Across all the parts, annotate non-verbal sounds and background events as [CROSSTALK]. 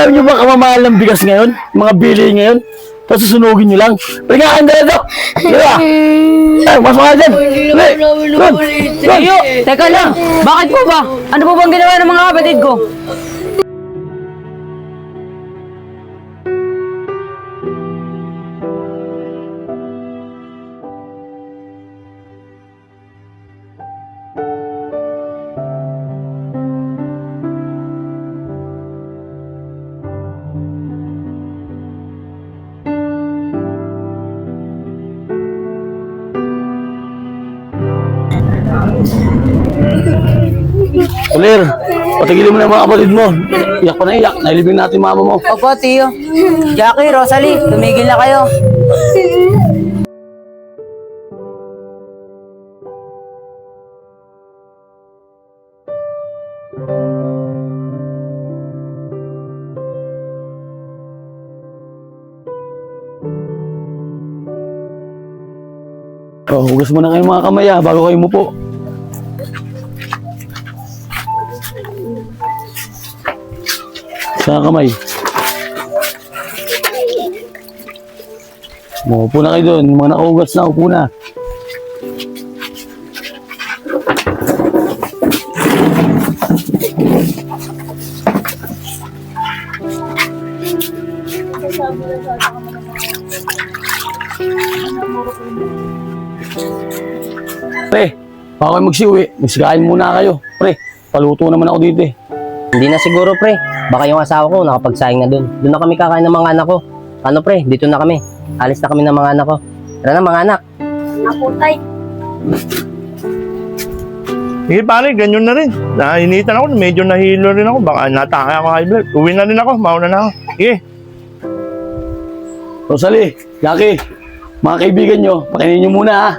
Alam niyo ba kamamahal ng bigas ngayon? Mga bili ngayon? Tapos susunugin niyo lang. Pagkakaan ka na ito! Di ba? [LAUGHS] Ay, mas mga dyan! Teka lang. Bakit po ba? Ano po bang ginawa ng mga kapatid ko? Kulir, patigilin mo na yung mga kapatid mo. Iyak pa na iyak. Nailibing natin mama mo. Opo, Tiyo. Jackie, Rosalie, tumigil na kayo. Oh, hugas mo na kayo mga kamay ah, bago kayo mupo. Sa kamay. Upo na kayo doon. Mga nakahugas na, upo na. Pre, baka kayo magsiuwi. Magsikain muna kayo. Pre, paluto naman ako dito eh. Hindi na siguro, pre. Baka yung asawa ko nakapagsaing na dun. Doon na kami kakain ng mga anak ko. Ano, pre? Dito na kami. Alis na kami ng mga anak ko. Tara na, mga anak. Sige pare, ganyan na rin. Nainitan ako, medyo nahilo rin ako. Baka natake ako high blood. Uwi na rin ako, mauna na ako. Sige. Rosalie, Jackie, mga kaibigan nyo, pakinin nyo muna ha.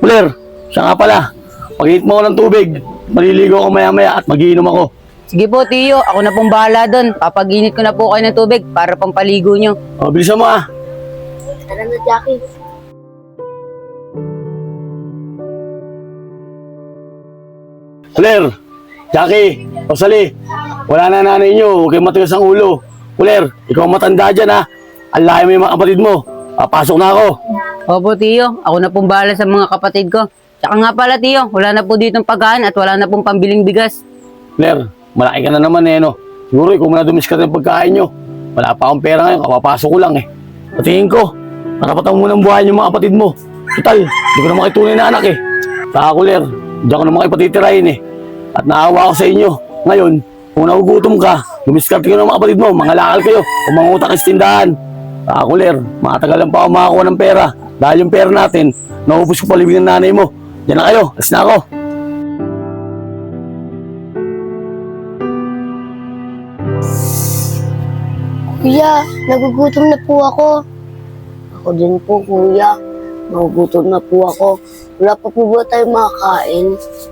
Blair, siya nga pala. Pag mo ako ng tubig, maliligo ako maya-maya at magiinom ako. Sige po, Tiyo. Ako na pong bahala doon. Papaginit ko na po kayo ng tubig para pampaligo nyo. O, bilisan mo ha. Tara na, Jackie. Blair, Jackie, Rosalie, wala na nanay nyo, huwag kayong matigas ang ulo. Blair, ikaw ang matanda dyan ha. Ang layo mo yung mga kapatid mo. Papasok na ako. Opo, Tiyo. Ako na pong bahala sa mga kapatid ko. Tsaka nga pala, Tiyo, wala na po ditong pagkain at wala na pong pambiling bigas. Blair, malaki ka na naman eh, no? Siguro, ikaw muna dumiskat ng pagkain nyo. Wala pa akong pera ngayon, kapapasok ko lang eh. Patingin ko, karapatan mo munang buhayin yung mga kapatid mo. Total, di ko na makitunay na anak eh. Saka ko, Ler, diyan ko na makipatitirahin eh. At naawa ako sa inyo. Ngayon, kung nagugutom ka, dumiskat ka ng mga kapatid mo, mga lakal kayo, o mga utang sa tindahan. Saka ko, Ler, matagalan pa ako makakuha ng pera. Dahil yung pera natin, naubos ko palibig ng nanay mo. Diyan na kayo, alis na ako. Kuya, nagugutom na po ako. Ako din po, kuya. Nagugutom na po ako. Wala pa po ba tayong makakain?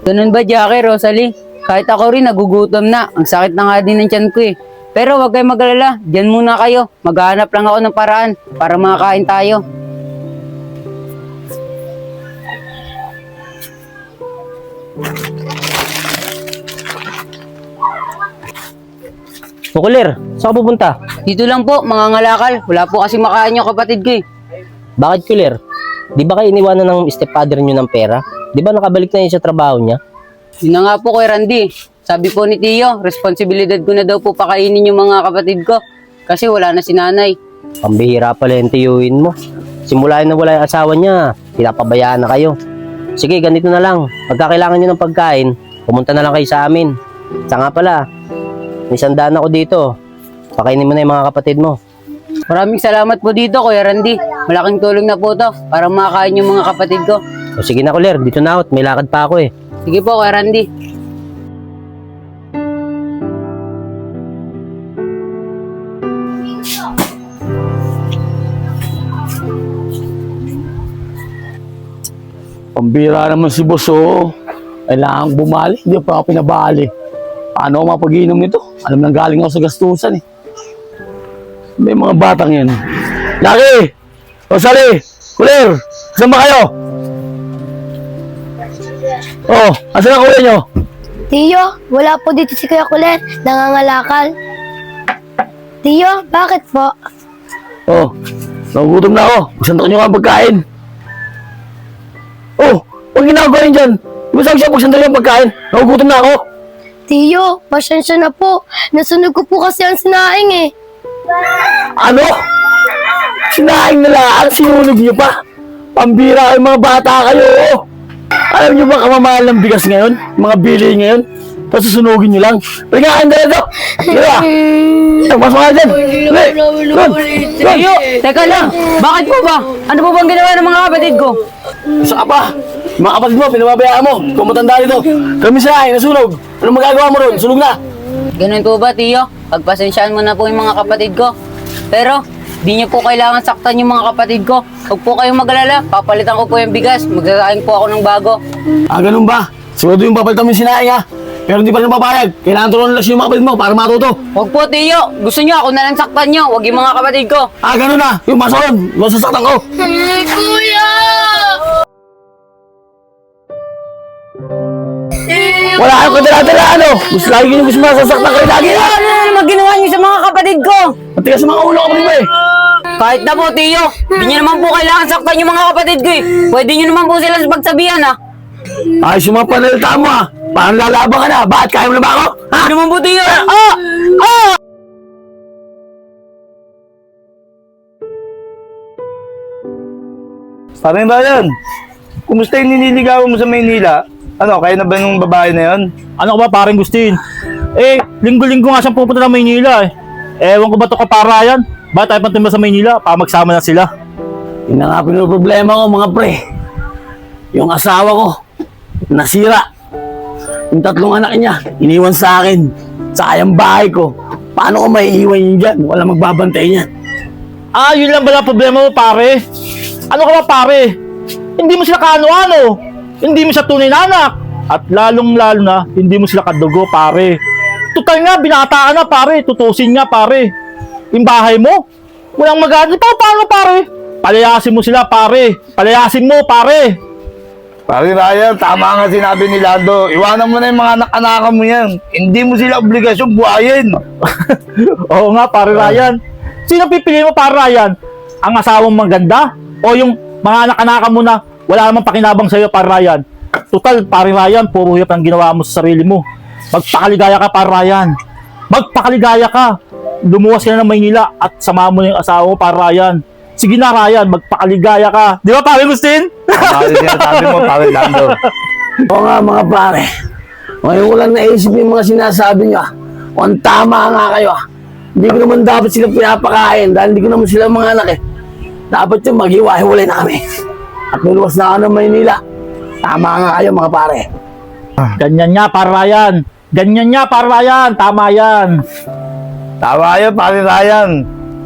Ganun ba, Jackie, Rosalie? Kahit ako rin, nagugutom na. Ang sakit na nga din ng tiyan ko eh. Pero wag kayong mag-alala. Diyan muna kayo. Maghahanap lang ako ng paraan para makakain tayo. Mukulir, saan ka pupunta? Dito lang po, mga ngalakal. Wala po kasi makain yung kapatid ko eh. Bakit, Kulir? Di ba kayo iniwanan ng stepfather nyo ng pera? Di ba nakabalik na yun sa trabaho niya? Yun na nga po kay Randy. Sabi po ni Tio, responsibilidad ko na daw po pakainin yung mga kapatid ko. Kasi wala na si nanay. Pambihira pala yung tiyuhin mo. Simula na wala yung asawa niya, pinapabayaan na kayo. Sige, ganito na lang. Pagka kailangan nyo ng pagkain, pumunta na lang kayo sa amin. Sa nga pala, may sandaan ako dito. Pakainin mo na yung mga kapatid mo. Maraming salamat po dito, Kuya Randy. Malaking tulong na po to para makakain yung mga kapatid ko. O sige na, Kulir, dito na ako. May lakad pa ako eh. Sige po, Kuya Randy. Pambira naman si boss, oh. Kailangan bumalik, hindi pa ako pinabali. Paano ako mapag-inom nito? Alam nang galing ako sa gastusan eh. May mga batang yan. Laki! Rosalie! Kulir! Saan ba kayo? Oh, asan ang kuya nyo? Tiyo, wala po dito si Kuya Kulen. Nangangalakal. Tiyo, bakit po? Oh, nagugutom na ako. Magsantok nyo ka ang pagkain. Oh, huwag ginagawa yun dyan. Di ba sabi siya magsantok nyo ang pagkain? Nagugutom na ako. Tiyo, pasensya na po. Nasunog ko po kasi ang sinaing eh. Ano? Sinaing na lahat, sinunog nyo pa. Pambira kayo mga bata kayo. Alam nyo ba kamamahal ng bigas ngayon? Mga bili ngayon? Tapos susunugin nyo lang. Pagkain na ito. Di ba? Eh, mas mga dyan. Tiyo, teka lang. Bakit po ba? Ano po bang ginawa ng mga kapatid ko? Isa ka pa. Mga kapatid mo, pinababayaan mo. Kung matanda dito. Kami sinaing, nasunog. Ano magagawa mo ron? Sunog na. Ganun po ba, Tiyo? Pagpasensyaan mo na po yung mga kapatid ko. Pero, di niyo po kailangan saktan yung mga kapatid ko. Huwag po kayong magalala. Papalitan ko po yung bigas. Magsasaing po ako ng bago. Ah, ganun ba? Siguro yung papalitan mo yung sinaing ha. Pero hindi pa rin papayag. Kailangan tulungan lang yung mga kapatid mo para matuto. Huwag po, Tiyo. Gusto niyo ako na lang saktan niyo. Huwag yung mga kapatid ko. Ah, ganun na. Yung masaron. Masasaktan ko. Kuya! Wala kayong kadala-dala ano. Gusto lagi yung gusto masasaktan kayo lagi ha. Ano na naman ginawa niyo sa mga kapatid ko? Matigas sa mga ulo kapatid mo eh. Kahit na po, Tiyo. Di niyo naman po kailangan saktan yung mga kapatid ko eh. Pwede niyo naman po sila pagsabihan ah. Ayos yung mga panalita mo ha. Parang lalabang ka na. Bakit kaya mo na ba ako? Ha? Ano naman po, Tiyo? Ah! Ah! Parang ba yan? Kumusta yung niniligawan mo sa Maynila? Ano, kaya na ba nung babae na yun? Ano ka ba paring Gustin? Eh, linggo-linggo nga siyang pupunta ng Maynila eh. Ewan ko ba ito kaparayan? Ba tayo pantimba sa Maynila para magsama na sila? Yun na nga problema ko mga pre. Yung asawa ko, nasira. Yung tatlong anak niya, iniwan sa akin. Sayang bahay ko. Paano ko may iwan yun dyan? Wala magbabantay niyan. Ah, yun lang pala problema mo pare. Ano ka ba pare? Hindi mo sila kaano-ano. Hindi mo siya tunay na anak. At lalong-lalo na, hindi mo sila kadugo pare. Tutal nga, binata ka na pare. Tutusin nga pare. Yung bahay mo, walang magagawa. Pa, paano pare? Palayasin mo sila pare. Palayasin mo pare. Pare Ryan, tama nga sinabi ni Lando. Iwanan mo na yung mga anak-anakan mo yan. Hindi mo sila obligasyon buhayin. [LAUGHS] Oo nga, pare Ryan. Sino pipili mo, pare Ryan? Ang asawang maganda? O yung mga anak-anakan mo na wala namang pakinabang sa'yo, pare Ryan? Total, pare Ryan, puro hiyap ang ginawa mo sa sarili mo. Magpakaligaya ka, pare Ryan. Magpakaligaya ka. Lumuwas ka na ng Maynila at sama mo na yung asawa mo, pare Ryan. Sige na, Ryan, magpakaligaya ka. Di ba, pare Gustin? Pare sinasabi mo, pare Lando. [LAUGHS] Oo nga mga pare. Ngayon ko lang naisip yung mga sinasabi niyo ah. Kung tama nga kayo ah. Hindi ko naman dapat sila pinapakain dahil hindi ko naman sila mga anak eh. Dapat yung maghiwa-hiwalay na kami. At luluwas na ako ng Maynila. Tama nga kayo mga pare. Ganyan nga, pare Ryan. Ganyan nga, pare Ryan. Tama yan. Tama yan, pare Ryan.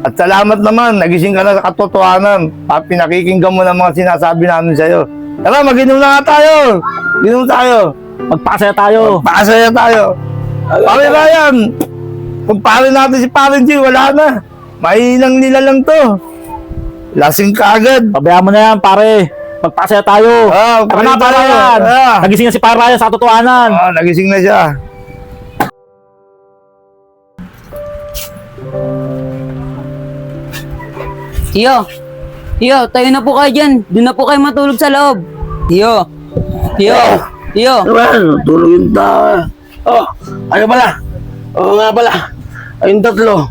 At salamat naman, nagising ka na sa katotohanan. Pinakikinggan mo ng mga sinasabi namin sa'yo. Tara, mag-inom na nga tayo. Inom tayo. Magpakasaya tayo. Pakasaya tayo. Pare Ryan, kung pare natin si Pare G, wala na. Mahinang nila lang to. Lasing ka agad. Pabayaan mo na yan, pare. Magpakasaya tayo. Ah, Tara na, pare. Ryan. Ah. Nagising na si pare Ryan sa katotohanan. Ah, nagising na siya. Tiyo. Tiyo, tayo na po kayo dyan. Doon na po kayo matulog sa loob. Tiyo. Tiyo. Tiyo. Ano ba? Tulog yung tao. ah. Oh, ano pala? Oo nga pala. Ayun tatlo.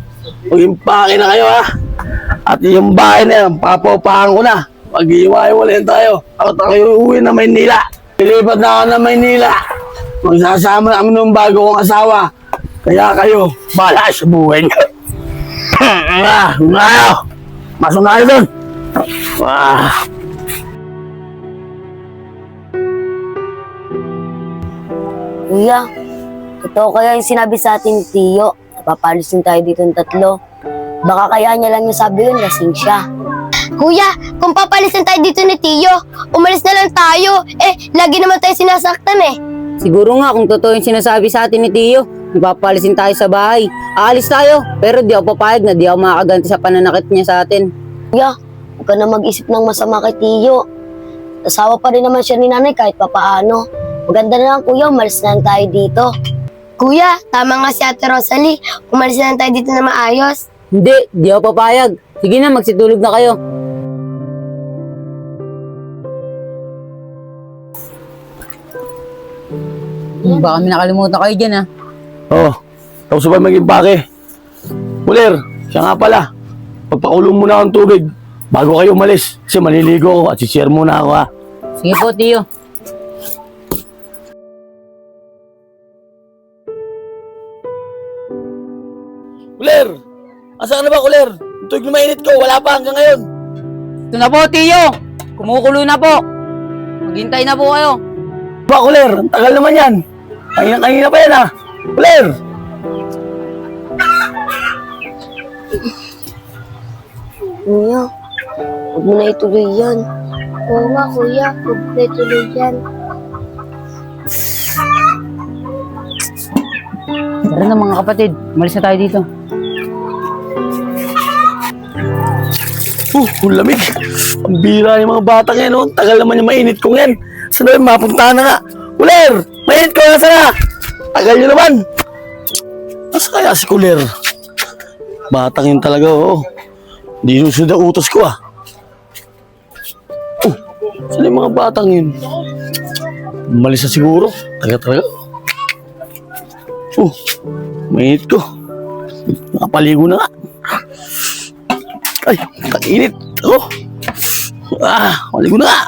Mag-impake na kayo ha. At yung bahay na yan, papaupahan ko na. Mag-iiwa-iwalayan tayo. Ako tayo uuwi na Maynila. Pilipat na ako na Maynila. Magsasama namin ng bago kong asawa. Kaya kayo, bala sa buhay niyo. [LAUGHS] ah, ngayo. Masok na kayo doon. Ah. Kuya, totoo kaya yung sinabi sa atin ni Tiyo. Napapalisin tayo dito ng tatlo. Baka kaya niya lang yung sabi yun, lasing siya. Kuya, kung papalisin tayo dito ni Tiyo, umalis na lang tayo. Eh, lagi naman tayo sinasaktan eh. Siguro nga kung totoo yung sinasabi sa atin ni Tiyo, ipapalisin tayo sa bahay. Aalis tayo, pero di ako papayag na di ako makakaganti sa pananakit niya sa atin. Kuya, huwag ka na mag-isip ng masama kay Tiyo. Asawa pa rin naman siya ni nanay kahit papaano. Maganda na lang kuya, umalis na lang tayo dito. Kuya, tama nga si Ate Rosalie. Umalis na lang tayo dito na maayos. Hindi, di ako papayag. Sige na, magsitulog na kayo. Baka may nakalimutan kayo dyan ah. Oh, tapos ba maging pake? Kuler, siya nga pala. Pagpakulong muna ang tubig bago kayo umalis. Kasi maliligo ako at sishare muna ako ha. Sige po, Tiyo. Kuler! Asa ka na ba, Kuler? Yung tubig na mainit ko, wala pa hanggang ngayon. Ito na po, Tiyo. Kumukulo na po. Maghintay na po kayo. Ba, Kuler? Ang tagal naman yan. Kanina-kanina pa yan ha. Kuler! Kuya, huwag mo na ituloy yan. Oo nga, kuya. Huwag mo na ituloy yan. Tara na mga kapatid, umalis na tayo dito. Uh, ang lamig. Ang bira yung mga bata ngayon, oh. Tagal naman yung mainit ko ngayon. Saan na yun? Mapunta na nga. Kuler! Mainit ko, na? Tagal nyo naman. Nasa kaya si Kuler? Batang yun talaga, oo. Hindi susunod ang utos ko, ah. Oh, saan yung mga batang yun? Umalis na siguro. Taga talaga. Oh, mainit ko. Nakapaligo na nga. Ay, kainit. Oh. Ah, maligo na nga.